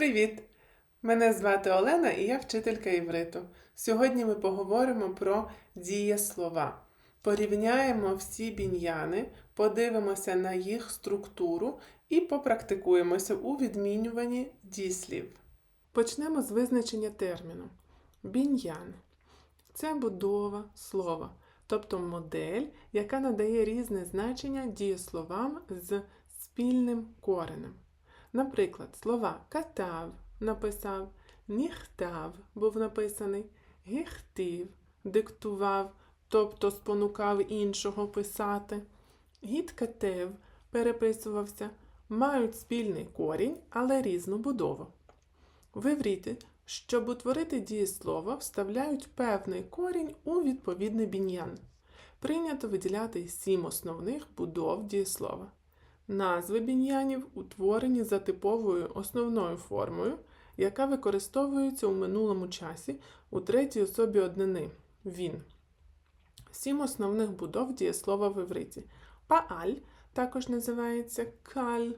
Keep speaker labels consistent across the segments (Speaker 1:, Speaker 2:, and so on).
Speaker 1: Привіт! Мене звати Олена і я вчителька івриту. Сьогодні ми поговоримо про дієслова. Порівняємо всі біньяни, подивимося на їх структуру і попрактикуємося у відмінюванні дієслів. Почнемо з визначення терміну. Біньян це будова слова, тобто модель, яка надає різне значення дієсловам з спільним коренем. Наприклад, слова катав написав, ніхтав був написаний, гіхтів диктував, тобто спонукав іншого писати, гідкатев переписувався, мають спільний корінь, але різну будову. В івріті, щоб утворити дієслово, вставляють певний корінь у відповідний біньян. Прийнято виділяти сім основних будов дієслова. Назви біньянів утворені за типовою основною формою, яка використовується у минулому часі у третій особі однини він. Сім основних будов дієслова в івриті. Пааль також називається каль,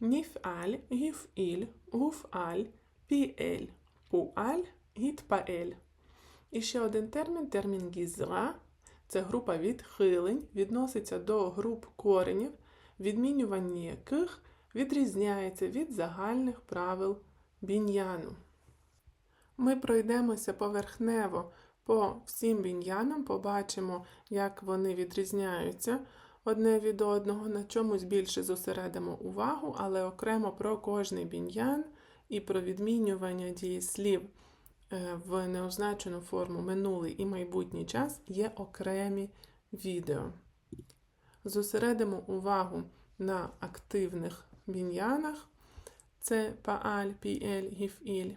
Speaker 1: ніфаль, гіфіль, гуфаль, піель, пуаль, гітпаель. І ще один термін термін гізра. Це група відхилень, відноситься до груп коренів відмінювання яких відрізняється від загальних правил біньяну. Ми пройдемося поверхнево по всім біньянам, побачимо, як вони відрізняються одне від одного, на чомусь більше зосередимо увагу, але окремо про кожний біньян і про відмінювання дієслів е, в неозначену форму минулий і майбутній час є окремі відео зосередимо увагу на активних біньянах. Це пааль, піель, гіфіль.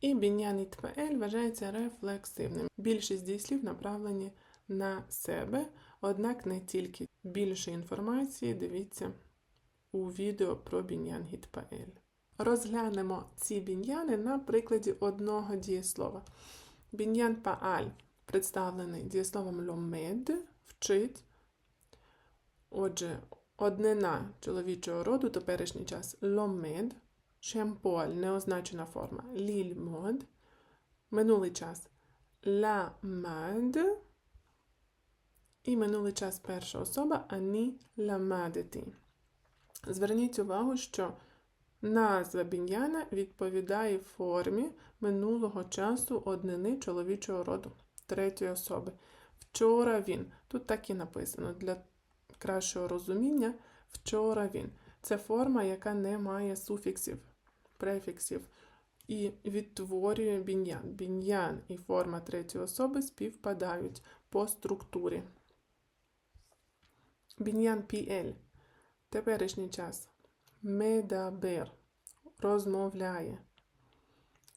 Speaker 1: І біньян ітпаель вважається рефлексивним. Більшість дієслів направлені на себе, однак не тільки більше інформації дивіться у відео про біньян гітпаель. Розглянемо ці біньяни на прикладі одного дієслова. Біньян пааль представлений дієсловом ломед вчить. Отже, однина чоловічого роду, теперішній час ломед, шемполь, неозначена форма, лільмод, минулий час ламад, і минулий час перша особа ані ламадеті. Зверніть увагу, що назва біньяна відповідає формі минулого часу однини чоловічого роду, третьої особи. Вчора він. Тут так і написано. Для кращого розуміння вчора він. Це форма, яка не має суфіксів, префіксів. І відтворює біньян. Біньян і форма третьої особи співпадають по структурі. Біньян піель. Теперішній час. Медабер. Розмовляє.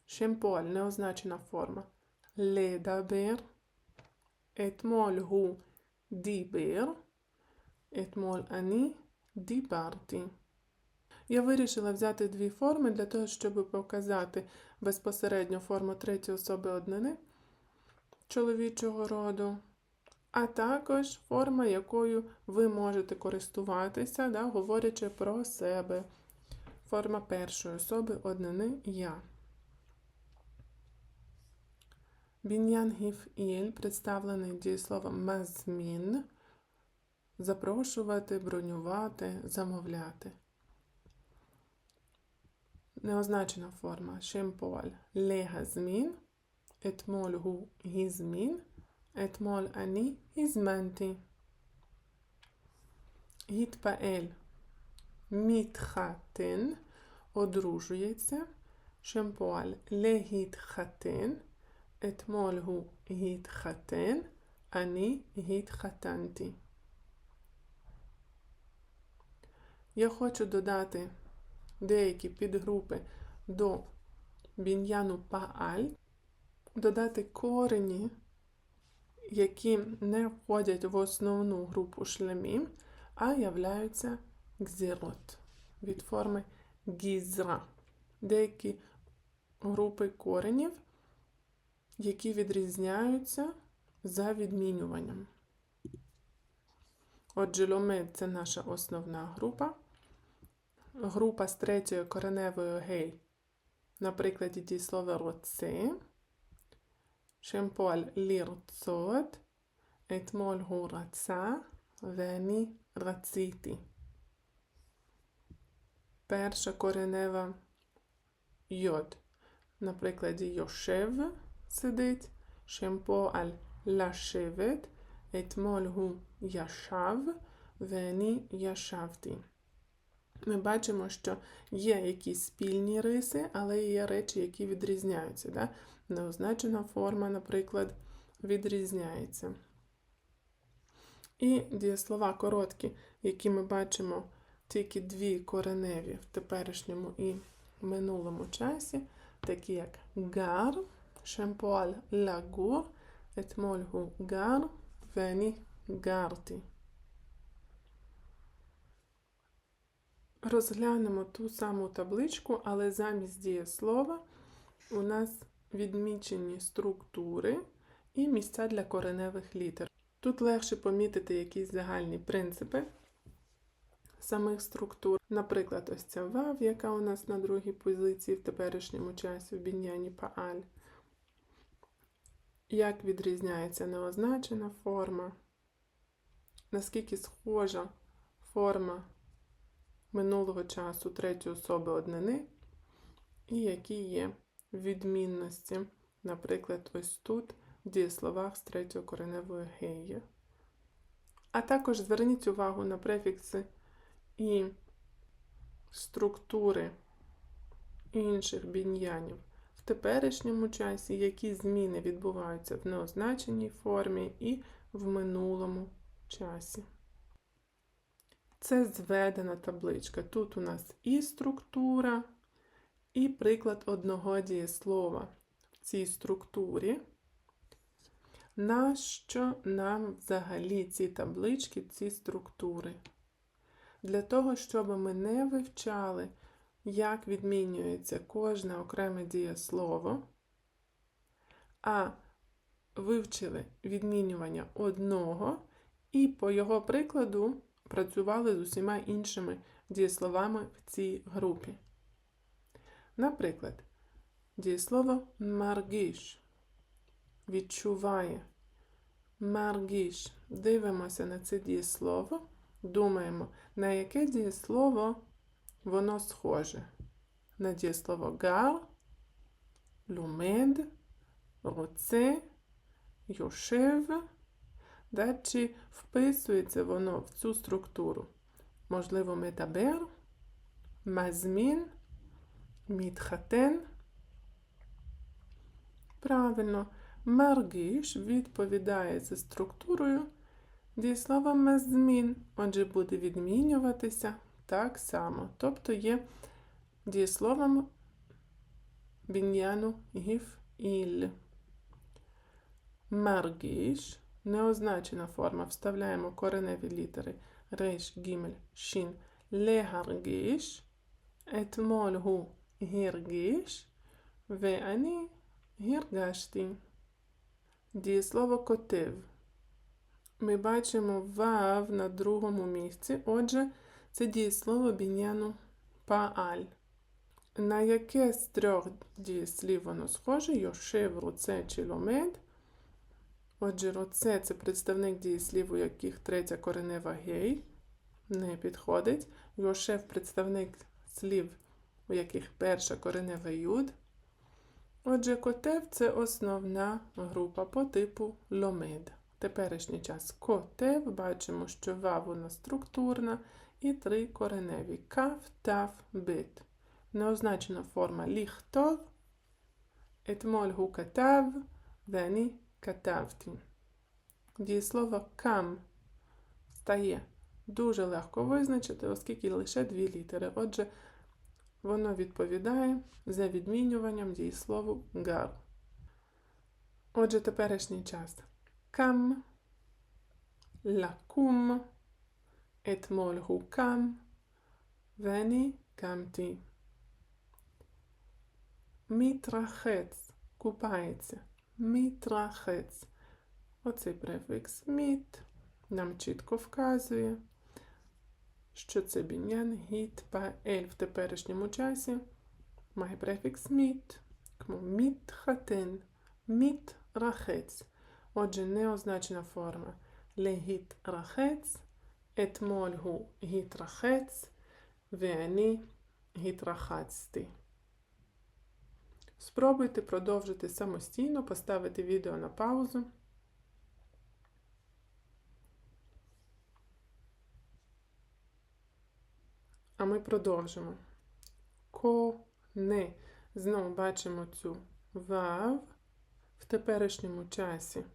Speaker 1: Шемполь неозначена форма. Ледабер. Етмоль гу дібер. Етмоль ані дібарті. Я вирішила взяти дві форми для того, щоб показати безпосередньо форму третьої особи однини чоловічого роду, а також форма, якою ви можете користуватися, да, говорячи про себе. Форма першої особи однини я. Бін'ян гіф іль представлений дієсловом мазмін запрошувати, бронювати, замовляти. Неозначена форма шимполь легазмін, етмоль гу гізмін, етмоль ані гізменті. Гітпаель мітхатин одружується. Шемпуаль легітхатин, етмоль гу гітхатин, ані гітхатанті. Я хочу додати деякі підгрупи до біньяну пааль, додати корені, які не входять в основну групу шлемів, а являються гзірот від форми гізра. Деякі групи коренів, які відрізняються за відмінюванням. Отже, ломед це наша основна група група з третьою кореневою гей. На прикладі дієслова роце. Шемполь лірцот, етмоль гураца, вені рациті. Перша коренева йод. На прикладі йошев сидить, шемпо аль лашевет, етмоль гу яшав, вені яшавті ми бачимо, що є якісь спільні риси, але є речі, які відрізняються. Да? Неозначена форма, наприклад, відрізняється. І дієслова короткі, які ми бачимо тільки дві кореневі в теперішньому і минулому часі, такі як гар, шемпуаль лагур, етмольгу гар, вені гарти. Розглянемо ту саму табличку, але замість дієслова у нас відмічені структури і місця для кореневих літер. Тут легше помітити якісь загальні принципи самих структур. Наприклад, ось ця вав, яка у нас на другій позиції в теперішньому часі в біньяні пааль. Як відрізняється неозначена форма, наскільки схожа форма минулого часу третьої особи однини, і які є відмінності, наприклад, ось тут в дієсловах з третьої кореневої геї. А також зверніть увагу на префікси і структури інших біньянів в теперішньому часі, які зміни відбуваються в неозначеній формі і в минулому часі. Це зведена табличка. Тут у нас і структура, і приклад одного дієслова в цій структурі. Нащо нам взагалі ці таблички, ці структури? Для того, щоб ми не вивчали, як відмінюється кожне окреме дієслово, а вивчили відмінювання одного і по його прикладу працювали з усіма іншими дієсловами в цій групі. Наприклад, дієслово маргіш відчуває. Маргіш. Дивимося на це дієслово, думаємо, на яке дієслово воно схоже. На дієслово гар, люмед, руце, йошев. Да, чи вписується воно в цю структуру? Можливо, метабер, мазмін, мітхатен. Правильно, маргіш відповідає за структурою дієслова мазмін, отже, буде відмінюватися так само. Тобто є дієсловом біньяну гіф іль. Маргіш Неозначена форма. Вставляємо кореневі літери риш, гімель, шін, легаргіш, етмольгу гіргіш, веані гіргашті. Дієслово котив. Ми бачимо вав на другому місці. Отже, це дієслово бін'яну пааль. На яке з трьох дієслів воно схоже, йошевру це чи ломед, Отже, роце це представник дієслів, у яких третя коренева гей не підходить. Йошев представник слів, у яких перша коренева юд. Отже, котев це основна група по типу ломед. Теперішній час котев, бачимо, що вав у структурна і три кореневі кав, тав, бит. Неозначена форма ліхтов, етмоль гу катав, вені катавті. Дієслово кам стає дуже легко визначити, оскільки лише дві літери. Отже, воно відповідає за відмінюванням дієслову гар. Отже, теперішній час. Кам, лакум, етмоль гукам, вені камті. Мітрахец купається мітрахець. Оцей префікс міт нам чітко вказує, що це бін'ян гід ба ель в теперішньому часі. Має префікс міт, кому міт хатин. Отже, неозначена форма легіт рахець, етмольгу гіт рахець, веані гіт рахацти. Спробуйте продовжити самостійно, поставити відео на паузу. А ми продовжимо. Коне. Знову бачимо цю вав в теперішньому часі.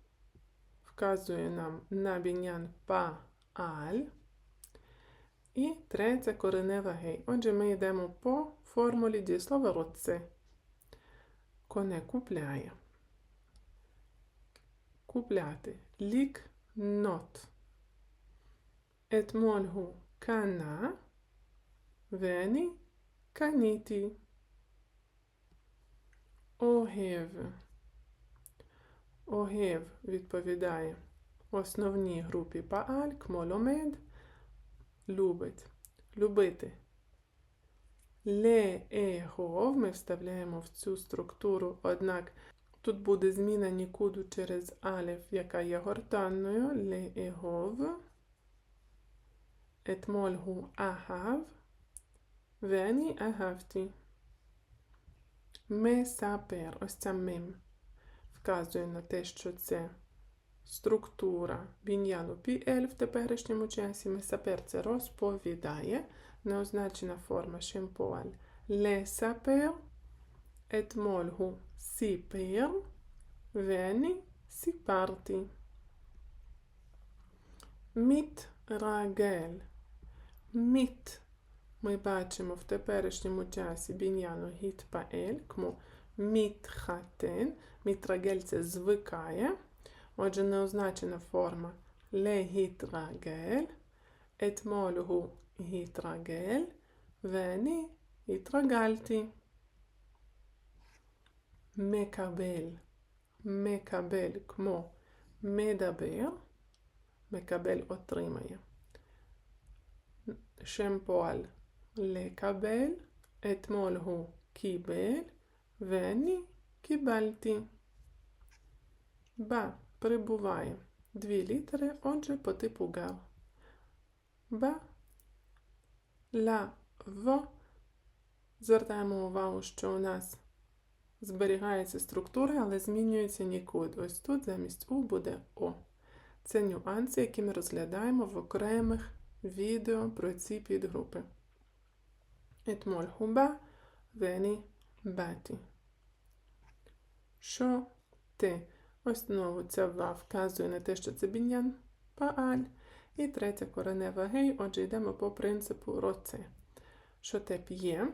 Speaker 1: Вказує нам на бінян па-аль. І третя коренева гей. Отже, ми йдемо по формулі дієслова роце коне купляє. Купляти лік нот. molhu kana, veni kaniti. Огев. Огев відповідає основній групі пааль, кмоломед, любить, любити. Le е ми вставляємо в цю структуру, однак тут буде зміна нікуду через алеф, яка є гортанною, Le е гов, етмоль гу агав, вені агавті. Ме сапер, ось ця мим, вказує на те, що це структура біньяну пі в теперішньому часі. Месапер це розповідає неозначена форма шимпуаль ле сапер, етмольгу сіпер, вені сіпарті. Міт рагель. Міт. Ми бачимо в теперішньому часі бін'яну гіт паель, кому міт хатен. Міт рагель це звикає. Отже, неозначена форма ле гіт рагель. Етмольгу гітрагель. Вені гітрагальті. מקבל, מקבל כמו מדבר, מקבל отримає. שם פועל לקבל, אתמול הוא קיבל, ואני קיבלתי. Ба перебуває дві літери, отже, по типу гав. Ба, ля в. Звертаємо увагу, що у нас зберігається структура, але змінюється нікуди. Ось тут замість У буде О. Це нюанси, які ми розглядаємо в окремих відео про ці підгрупи. Етмоль хуба вені беті. Що ти? Ось знову ця ва вказує на те, що це бін'ян пааль. І третя коренева гей, отже, йдемо по принципу роце. Що те п'є?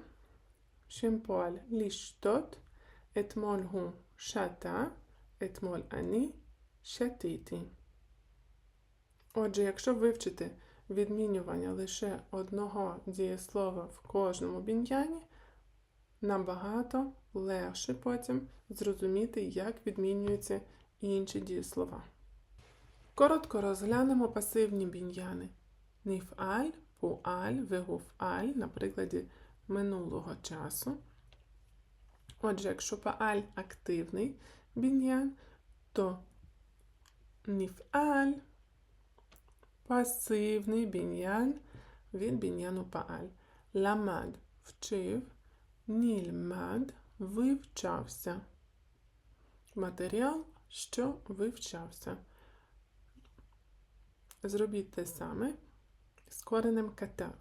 Speaker 1: Шимпуаль ліштот, етмоль гу шата, етмоль ані шатіті. Отже, якщо вивчити відмінювання лише одного дієслова в кожному бін'яні, набагато легше потім зрозуміти, як відмінюються інші дієслова. Коротко розглянемо пасивні бін'яни. Ніфаль, пуаль, вегуфаль на прикладі минулого часу. Отже, якщо пааль активний бін'ян, то ніфаль пасивний бін'ян від бін'яну пааль. Ламад вчив, нільмад вивчався. Матеріал, що вивчався. Зробіть те саме з коренем катав.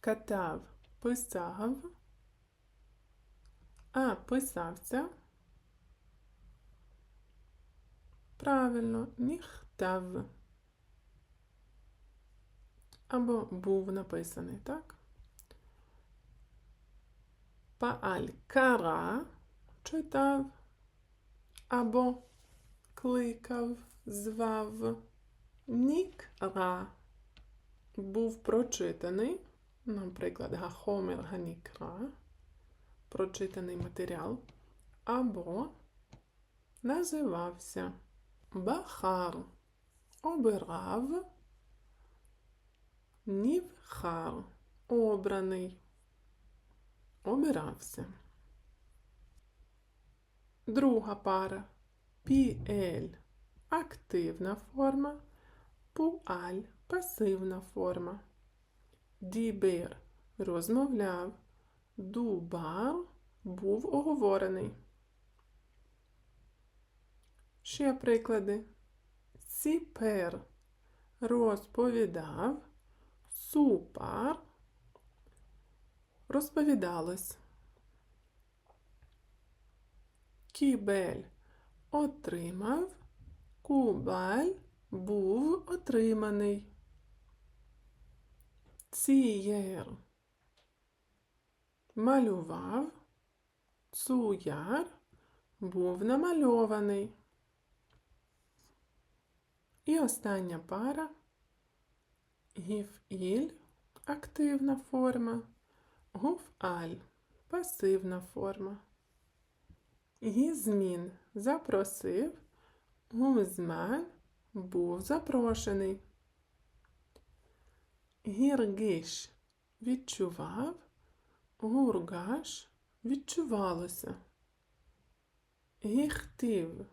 Speaker 1: Катав писав, а писавця. Правильно, ніхтав або був написаний, так? Пааль кара читав, або кликав, звав, нікра був прочитаний, наприклад, гахомер ганікра, прочитаний матеріал, або називався Бахар, обирав. Нівхар обраний. обирався. Друга пара піель активна форма, пуаль пасивна форма. Дібер розмовляв, дубар був оговорений. Ще приклади. Сіпер розповідав, супар розповідалось. Кібель отримав, кубаль був отриманий. Цієр малював, цуяр був намальований. І остання пара гіф-іль активна форма, гуф-аль пасивна форма. Гізмін запросив, гузман був запрошений. Гіргиш відчував, гургаш відчувалося. Гіхтив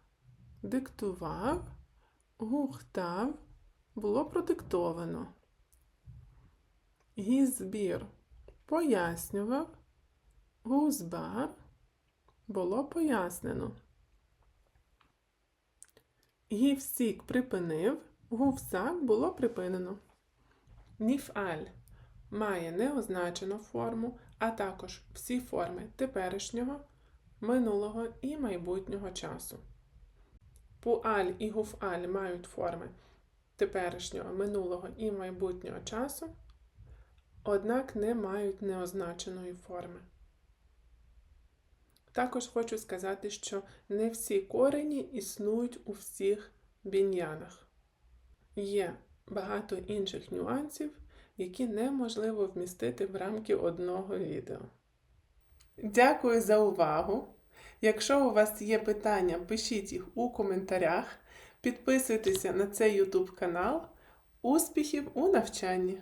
Speaker 1: диктував, гухтав було продиктовано. Гізбір пояснював, гузбар було пояснено. Гівсік припинив, гувсак було припинено. Ніфаль має неозначену форму, а також всі форми теперішнього, минулого і майбутнього часу. Пуаль і гуфаль мають форми теперішнього, минулого і майбутнього часу, однак не мають неозначеної форми. Також хочу сказати, що не всі корені існують у всіх бін'янах. Є багато інших нюансів, які неможливо вмістити в рамки одного відео. Дякую за увагу! Якщо у вас є питання, пишіть їх у коментарях, підписуйтеся на цей YouTube канал. Успіхів у навчанні!